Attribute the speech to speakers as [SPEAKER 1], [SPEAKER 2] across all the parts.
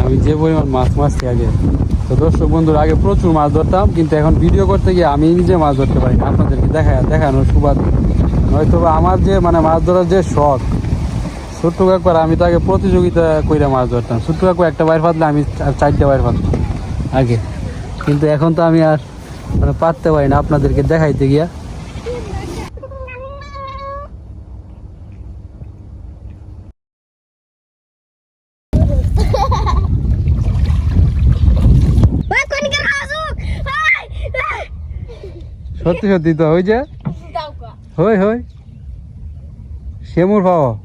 [SPEAKER 1] আমি যে পরিমাণ মাছ মারছি আগে, তো দর্শক বন্ধুরা, আগে প্রচুর মাছ ধরতাম, কিন্তু এখন ভিডিও করতে গিয়ে আমি নিজে মাছ ধরতে পারি আপনাদেরকে দেখা দেখানোর সুবাদ। নয়তো আমার যে মানে মাছ ধরার যে শখ, ছোট্ট একবার আমি তো আগে প্রতিযোগিতা করে মাছ ধরতাম। ছোট্ট কাকু একটা বাইর ফাতলে আমি চার- চারটে বাইর ফাততাম আগে। কিন্তু এখন তো আমি আর মানে পারতে পারি না আপনাদেরকে দেখাইতে গিয়া
[SPEAKER 2] ওই কোনকে আসুক হাই
[SPEAKER 1] সত্যি সত্যি তো ওই যে হই হই। সেমুর পাওয়া?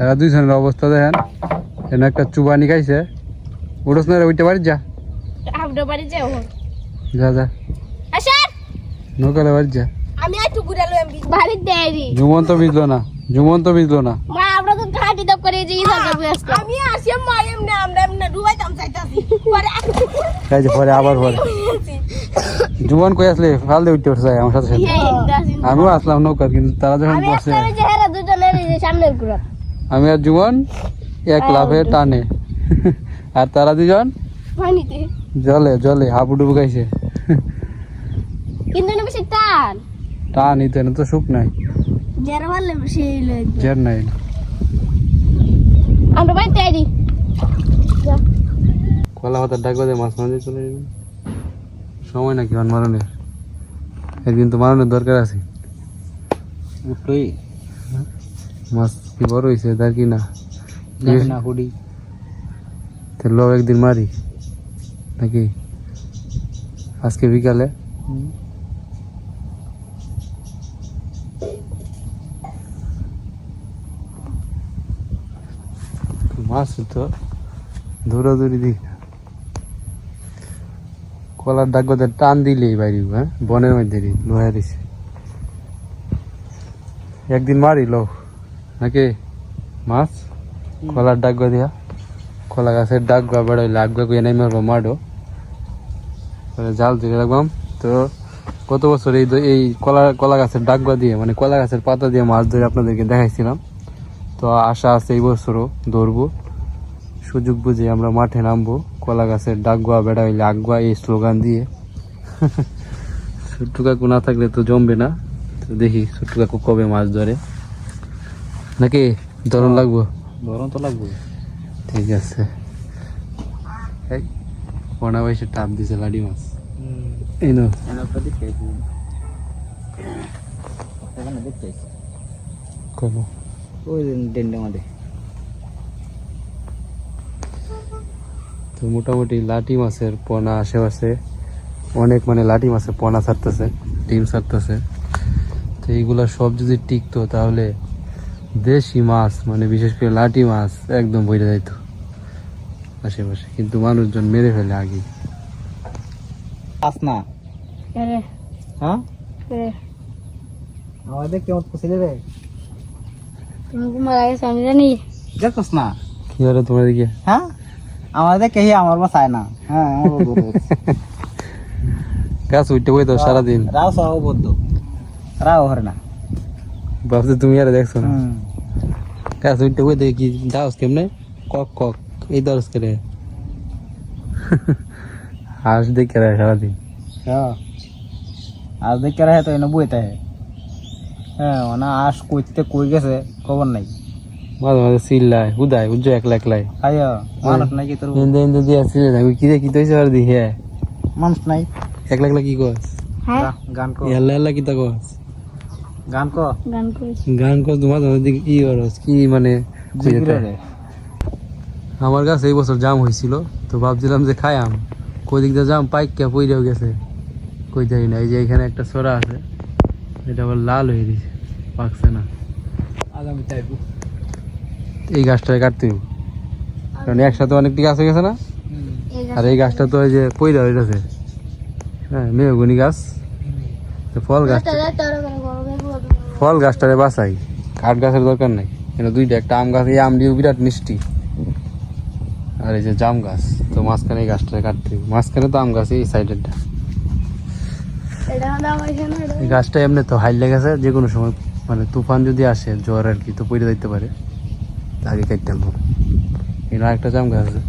[SPEAKER 1] এরা দুইজনের অবস্থা দেখেন। এনে একটা চুবানি খাইছে। উঠোস না ওইটা বাড়ি যা যা। যা নৌকালে বাড়ি যা।
[SPEAKER 2] আমি একটু ঘুরে লো এমবি বাড়ি দেরি
[SPEAKER 1] জুমন তো বিজলো না জুমন তো বিজলো না
[SPEAKER 2] মা আমরা তো ঘাটি দাও করে যে ইসা করবে আজকে আমি আসি মা এমনি আমরা এমনি ডুবাইতাম চাইতাছি পরে
[SPEAKER 1] এই পরে আবার পরে। জুমন কই আসলে? ফাল দিয়ে উঠতে উঠছে আমার সাথে সাথে। আমিও আসলাম নৌকা কিন্তু তারা যখন
[SPEAKER 2] আমি
[SPEAKER 1] বসে আমি আর জুমন এক লাফে টানে। আর তারা দুজন জলে জলে হাবুডুবু খাইছে।
[SPEAKER 2] কিন্তু বেশি টান।
[SPEAKER 1] টান ইতে না তো সুখ নাই। জের নাই।
[SPEAKER 2] আমরা বাড়ি তৈরি
[SPEAKER 1] কলা পাতার ডাক বাজে মাছ মাঝে চলে যাবে সময় নাকি মান মারণের? একদিন তো মারণের দরকার আছে।
[SPEAKER 3] উঠোই
[SPEAKER 1] মাছ কি বড় হয়েছে তার কি না?
[SPEAKER 3] না হুডি।
[SPEAKER 1] তো লোক একদিন মারি। নাকি? আজকে বিকালে? মাছ তো। দৌড়াদৌড়ি দিক না। কলার ডাক বাজার টান দিলেই বাইরে হ্যাঁ? বনের মধ্যে লোহা দিছে। একদিন মারি লোক নাকি? মাছ? কলার ডাক দিয়া। কলা গাছের ডাক গা বেড়াইলে কুয়ে নেমে মারবো মারো। জাল তুলে রাখবাম তো গত বছর এই এই কলা কলা গাছের ডাক গা দিয়ে মানে কলা গাছের পাতা দিয়ে মাছ ধরে আপনাদেরকে দেখাইছিলাম। তো আশা আছে এই বছরও ধরবো। সুযোগ বুঝে আমরা মাঠে নামবো। কলা গাছের ডাক গোয়া বেড়া হইলে আগুয়া এই স্লোগান দিয়ে। ছোট্টু কাকু না থাকলে তো জমবে না। তো দেখি ছোট্টু কাকু কবে মাছ ধরে। নাকি ধরন লাগবো?
[SPEAKER 3] গরম তো লাগবে।
[SPEAKER 1] ঠিক আছে। এই পোনা বয়সে টাপ দিছে লাডি মাছ। এই নো
[SPEAKER 3] দেখতে ওই ডেন্ডে মাঝে
[SPEAKER 1] তো মোটামুটি লাটি মাছের পোনা আশেপাশে অনেক মানে লাটি মাছের পোনা ছাড়তেছে ডিম ছাড়তেছে। তো এইগুলা সব যদি টিকতো তাহলে দেশি মাছ মানে বিশেষ করে লাটি মাছ একদম বইটা যাইত আশেপাশে। কিন্তু মানুষজন মেরে ফেলে আগে।
[SPEAKER 3] হ্যাঁ?
[SPEAKER 2] রে।
[SPEAKER 3] আমাদের কেমন পছন্দ রে
[SPEAKER 2] তোমাকে মারা গেছে আমি জানি।
[SPEAKER 3] দেখছ না
[SPEAKER 1] কি হলো তোমার দিকে?
[SPEAKER 3] হ্যাঁ? আমাদের কেহি আমার বা চায় না। হ্যাঁ
[SPEAKER 1] গাছ উঠতে বই তো সারাদিন।
[SPEAKER 3] রাও সহ বদ্ধ। রাও হরে না।
[SPEAKER 1] ভাবছি তুমি আর দেখছ না। গাছ উঠতে বই দেখি কি দাওস কেমনে? কক কক এই দরস করে। হাঁস দেখে রায় সারাদিন।
[SPEAKER 3] হ্যাঁ। আজ দেখে রাহে তো এনে বইতে হ্যাঁ। ওনা আস কইতে কই গেছে খবর নাই।
[SPEAKER 1] মাঝে মাঝে চিল্লায় উদায় উজ্জ একলা একলাই।
[SPEAKER 3] খাইয়া মানুষ নাই কি তোর
[SPEAKER 1] ইন্দে ইন্দে দিয়ে আসছিলে না কি রে কি তৈছে আর দি হ্যাঁ
[SPEAKER 3] মানুষ নাই।
[SPEAKER 1] একলা একলা কি কস?
[SPEAKER 2] হ্যাঁ?
[SPEAKER 3] গান কো।
[SPEAKER 1] এল্লা এল্লা কি তা কস?
[SPEAKER 3] গান কো।
[SPEAKER 2] গান করেছি
[SPEAKER 1] গান কস তোমার মাঝে মাঝে কি করস কি মানে? আমার কাছে এই বছর জাম হয়েছিল তো ভাবছিলাম যে খাই আম কই দিক দিয়ে জাম পাইক কে পইরেও গেছে। কই যাই না এই যে এখানে একটা সোরা আছে এটা আবার লাল হয়ে গেছে পাকছে না।
[SPEAKER 3] আগামী চাইব
[SPEAKER 1] এই গাছটা কাটতে। কারণ একসাথে অনেকটি গাছ হয়ে গেছে না? আর এই গাছটা তো ওই যে পইরা হয়ে গেছে হ্যাঁ মেহগুনি গাছ। তো ফল গাছ
[SPEAKER 2] গাছটা
[SPEAKER 1] ফল গাছটারে বাঁচাই। কাঠ গাছের দরকার নাই। কেন দুইটা একটা আম গাছ এই আম দিয়ে বিরাট মিষ্টি। আর এই যে জাম গাছ তো মাঝখানে এই গাছটারে কাটতে। মাঝখানে তো আম গাছ এই সাইডেরটা। গাছটা এমনি তো হাইলে গেছে যে কোনো সময় মানে তুফান যদি আসে জ্বর আর কি তো পড়ে যাইতে পারে। আগে কাটতাম। এখানে আরেকটা জাম গাছ আছে।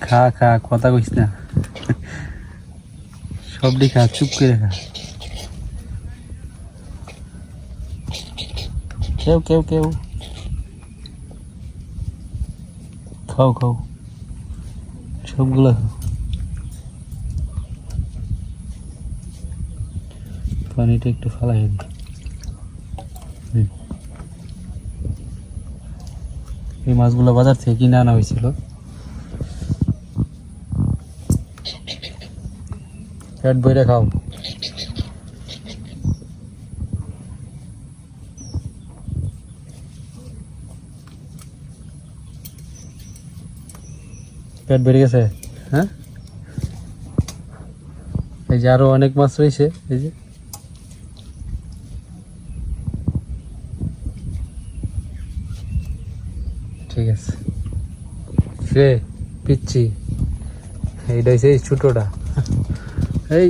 [SPEAKER 1] খা খা, কথা কইস না। সবটি খা, চুপ করে খা। কেউ কেউ কেউ খাও খাও। সবগুলো খাও। পানিটা একটু ফালাই দিই। এই মাছগুলো বাজার থেকে কিনে আনা হয়েছিল। পেট বইরে খাও। পেট বেড়ে গেছে? হ্যাঁ? এই যে আরও অনেক মাছ রয়েছে, এই যে। ঠিক আছে। রে পিচ্ছি। এইটা হচ্ছে এই ছোটোটা। এই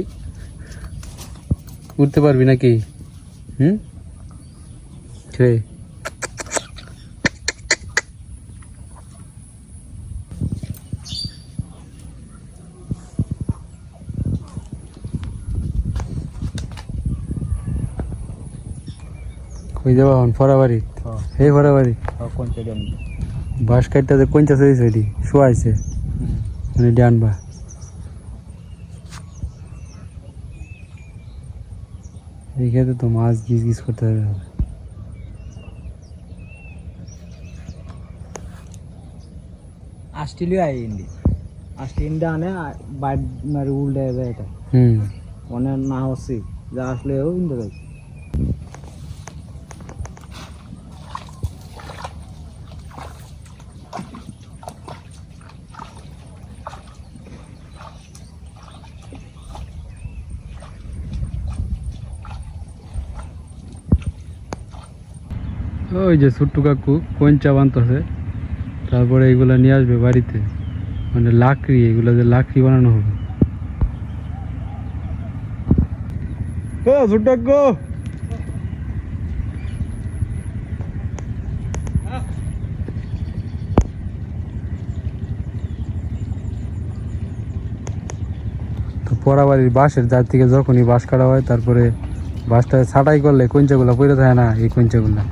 [SPEAKER 1] উঠতে পারবি নাকি? হুম? রে কই যাবা হন ফরাবাড়ি?
[SPEAKER 3] হ্যাঁ।
[SPEAKER 1] হে ফরাবাড়ি।
[SPEAKER 3] কোন সাইডে আমি?
[SPEAKER 1] বাঁশ কাটটাতে কোনটা চড়িয়েছে এটি শোয়াইছে। মানে ডানবা এই ক্ষেত্রে তো মাছ গিজ গিজ করতে হবে।
[SPEAKER 3] অস্ট্রেলিয়া আই ইন্ডি। অস্ট্রেলিয়া আনে বাইট মারি উল্টে যায় এটা।
[SPEAKER 1] হুম।
[SPEAKER 3] অনেক না হচ্ছে যা আসলে ও ইন্ডে যায়
[SPEAKER 1] ওই যে ছোট্টু কাকু, কঞ্চা বানতেছে তারপরে এগুলা নিয়ে আসবে বাড়িতে। মানে লাকড়ি, এগুলো যে লাকড়ি বানানো হবে। কাকু। পরাবাড়ির বাঁশের যার থেকে যখনই বাঁশ কাটা হয়, তারপরে বাঁশটা ছাটাই করলে কঞ্চাগুলা পড়ে থাকে না, এই কঞ্চাগুলা।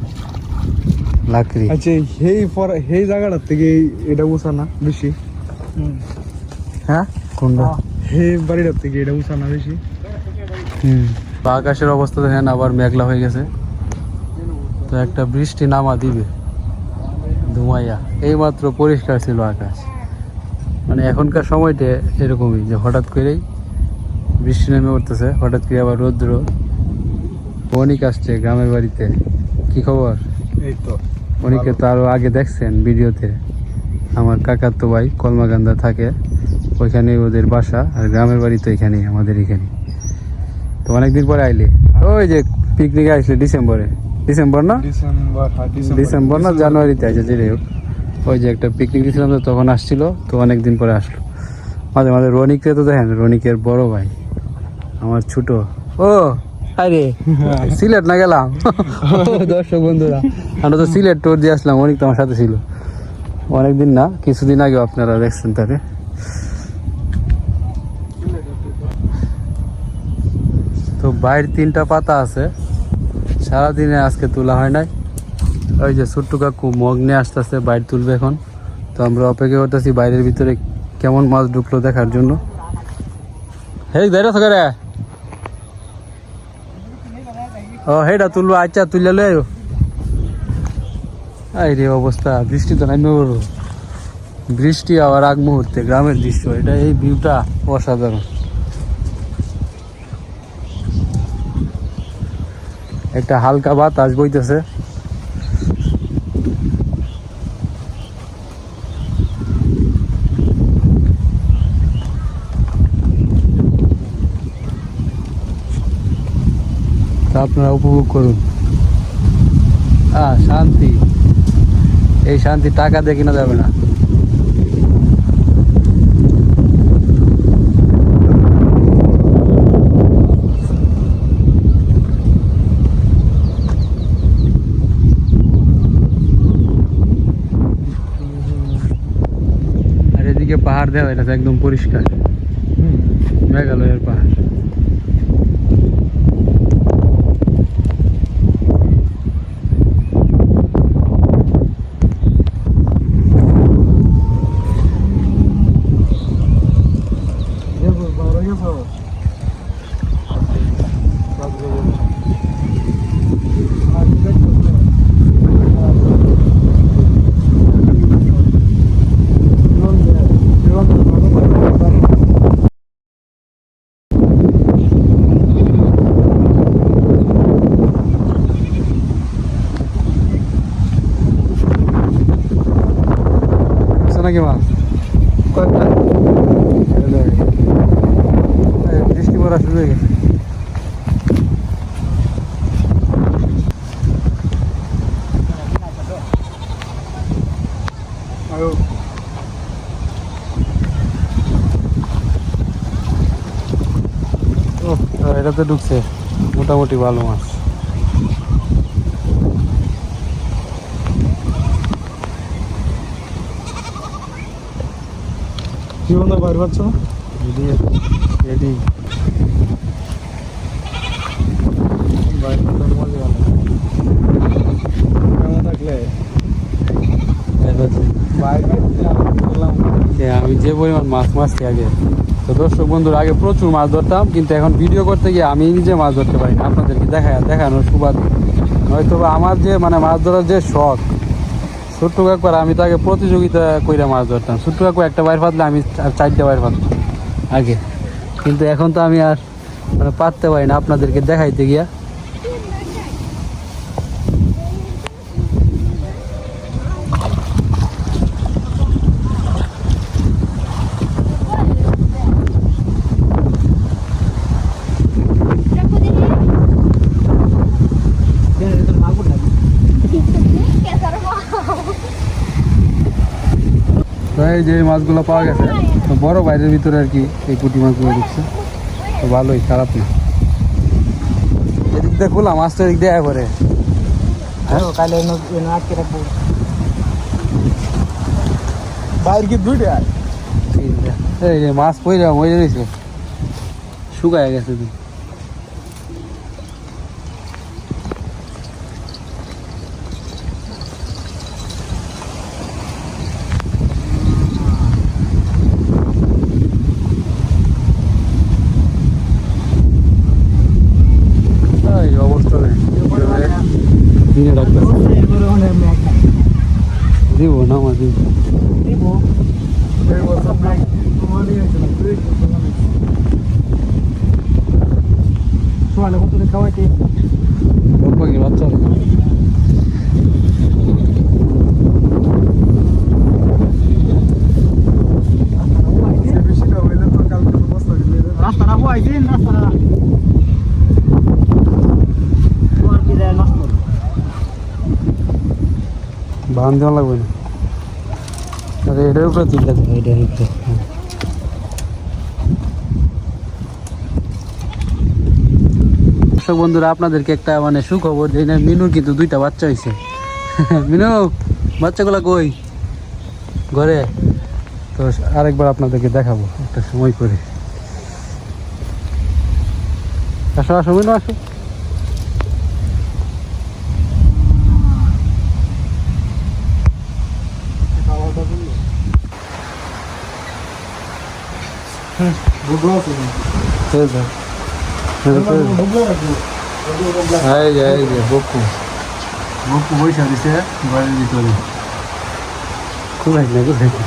[SPEAKER 1] লাকড়ি।
[SPEAKER 4] আচ্ছা সেই পর সেই জায়গাটার থেকে এটা উষা না বেশি? হ্যাঁ?
[SPEAKER 1] কোনটা?
[SPEAKER 4] সেই বাড়িটার থেকে এটা উষা না বেশি?
[SPEAKER 1] হুম। আকাশের অবস্থা দেখেন আবার মেঘলা হয়ে গেছে। তো একটা বৃষ্টি নামা দিবে। ধুমাইয়া। এইমাত্র পরিষ্কার ছিল আকাশ। মানে এখনকার সময়টা এরকমই যে হঠাৎ করেই বৃষ্টি নেমে উঠতেছে হঠাৎ করে আবার রৌদ্র। অনেক আসছে গ্রামের বাড়িতে। কি খবর?
[SPEAKER 4] এই তো।
[SPEAKER 1] অনেকে তো আরও আগে দেখছেন ভিডিওতে। আমার কাকার তো ভাই কলমাকান্দা থাকে ওইখানে ওদের বাসা আর গ্রামের বাড়ি তো এখানেই আমাদের এখানে। তো অনেকদিন পরে আইলে। ওই যে পিকনিকে আসলে ডিসেম্বরে। ডিসেম্বর না?
[SPEAKER 4] ডিসেম্বর হ্যাঁ
[SPEAKER 1] না? জানুয়ারিতে আছে যে হোক। ওই যে একটা পিকনিক দিয়েছিলাম তো তখন আসছিল তো অনেকদিন পরে আসলো। মাঝে মাঝে রনিককে তো দেখেন রনিকের বড় ভাই আমার ছোট। ও আরে। সিলেট না গেলাম? দর্শক বন্ধুরা আমরা তো সিলেট টোর দিয়ে আসলাম অনেক তোমার সাথে ছিল। অনেকদিন না কিছুদিন আগে আপনারা দেখছেন তাকে। তো বাইর তিনটা পাতা আছে সারাদিনে আজকে তোলা হয় নাই। ওই যে ছোট্ট কাকু মগ নিয়ে আসতে আসতে বাইর তুলবে এখন। তো আমরা অপেক্ষা করতেছি বাইরের ভিতরে কেমন মাছ ঢুকলো দেখার জন্য। হেই দাঁড়িয়ে থাকে রে ও হেটা তুলবো আচ্ছা লই আয়ো আই রে অবস্থা, বৃষ্টি তো নাই বড়। বৃষ্টি আবার আগ মুহূর্তে, গ্রামের দৃশ্য, এটা এই ভিউটা অসাধারণ। একটা হালকা বাতাস বইতেছে। আপনারা উপভোগ করুন। আহ শান্তি। এই শান্তি টাকা দিয়ে কিনা যাবে না। আর এদিকে পাহাড় দেওয়া এটা একদম পরিষ্কার। মেঘালয়ের পাহাড়। আছে নাকি মাছ
[SPEAKER 3] কয়েকটা
[SPEAKER 1] পড়া শুরু হয়ে গেছে। এটাতে ঢুকছে মোটামুটি ভালো মাছ।
[SPEAKER 4] কি বন্ধু বাইরে পাচ্ছ
[SPEAKER 1] এদি এদি
[SPEAKER 4] বাইরে পাচ্ছ মজা ভালো কেমন থাকলে বাইরে বললাম
[SPEAKER 1] যে আমি যে পরিমাণ মাছ মারছি আগে, তো দর্শক বন্ধুর, আগে প্রচুর মাছ ধরতাম, কিন্তু এখন ভিডিও করতে গিয়ে আমি নিজে মাছ ধরতে পারি না। আপনাদেরকে দেখা দেখানোর সুবাদ। হয়তো বা আমার যে মানে মাছ ধরার যে শখ, ছোট্ট একবার আমি তাকে প্রতিযোগিতা করে মাছ ধরতাম। ছোট্ট কাকু একটা বাইর পাতলে আমি আর চারটে বাইর পাততাম আগে। কিন্তু এখন তো আমি আর মানে পারতে পারি না আপনাদেরকে দেখাইতে গিয়া
[SPEAKER 2] দেখো দেখি
[SPEAKER 3] মাগুর লাগে
[SPEAKER 2] কেসার মাছ
[SPEAKER 1] তো এই যে মাছগুলো পাওয়া গেছে তো বড় বাইরের ভিতরে আর কি এই পুঁটি মাছগুলো ঢুকছে। তো ভালোই খারাপ না। এদিক দিয়ে খোলা মাছ তো এদিক দিয়ে করে
[SPEAKER 3] হ্যাঁ?
[SPEAKER 1] এই যে মাছ পড়ে মরে শুকায় গেছে তো এই অবস্থা নেই দিনে ডাকতেছে দিব না আমার দিব
[SPEAKER 4] এই বছর ব্রেক তোমার নিয়ে গেছিলাম ব্রেক
[SPEAKER 3] সোয়ালে কত খাওয়াইতে
[SPEAKER 1] গপ্পা কি বাচ্চা
[SPEAKER 4] সে বেশিটা হইলে তো কালকে তো বস্তা দিলে রে।
[SPEAKER 3] রাস্তাটা বয়াইছেন রাস্তাটা তোমার কি দেয় নষ্ট
[SPEAKER 1] বান দেওয়া লাগবে না। আরে এটার উপরে তুলতে হবে এটার উপরে হ্যাঁ। দর্শক বন্ধুরা আপনাদেরকে একটা মানে সুখবর যে না মিনুর কিন্তু দুইটা বাচ্চা হয়েছে মিনু বাচ্চাগুলো কই? ঘরে? তো আরেকবার আপনাদেরকে দেখাবো একটা সময় করে। আসো আসো মিনু আসো।
[SPEAKER 4] না?
[SPEAKER 1] এই যে। এই যে, এই যে।
[SPEAKER 4] বুবলা রাখব।
[SPEAKER 1] এই যে এই যে বকু বকু বৈশা দিছে ঘরের ভিতরে কোথায় না কোথায় না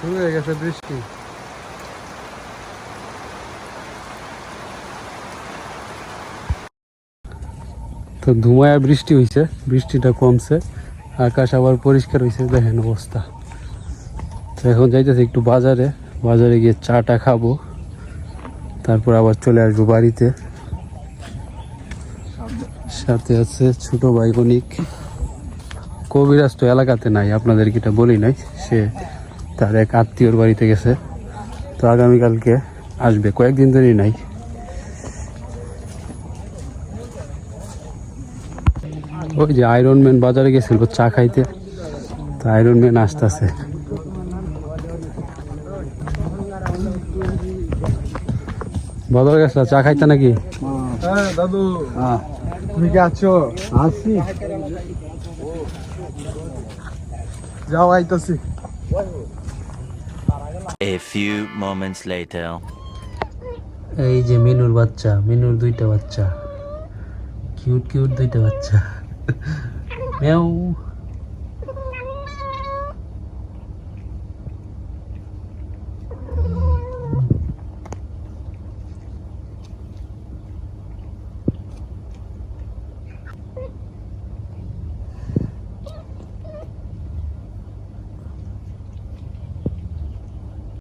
[SPEAKER 1] শুরু হয়ে গেছে বৃষ্টি তো ধুমায়া বৃষ্টি হয়েছে বৃষ্টিটা কমছে আকাশ আবার পরিষ্কার হয়েছে দেখেন অবস্থা এখন যাইতেছি একটু বাজারে। বাজারে গিয়ে চাটা খাব। তারপর আবার চলে আসব বাড়িতে। সাথে আছে ছোট ভাই কবিরাজ তো এলাকাতে নাই, আপনাদেরকে এটা বলি নাই। সে তার এক আত্মীয়র বাড়িতে গেছে। তো আগামীকালকে আসবে, কয়েকদিন ধরেই নাই। ওই যে আয়রন ম্যান বাজারে গেছিল, চা খাইতে। তো আয়রন ম্যান আসতেছে। বাজারে গেছিল চা খাইতে নাকি?
[SPEAKER 4] হ্যাঁ দাদু।
[SPEAKER 3] হ্যাঁ
[SPEAKER 4] তুমি কি আছো?
[SPEAKER 3] আসি
[SPEAKER 4] যাও আইতাছি।
[SPEAKER 5] A few moments later.
[SPEAKER 1] এই যে মিনুর বাচ্চা মিনুর দুইটা বাচ্চা। কিউট কিউট দুইটা বাচ্চা। মেও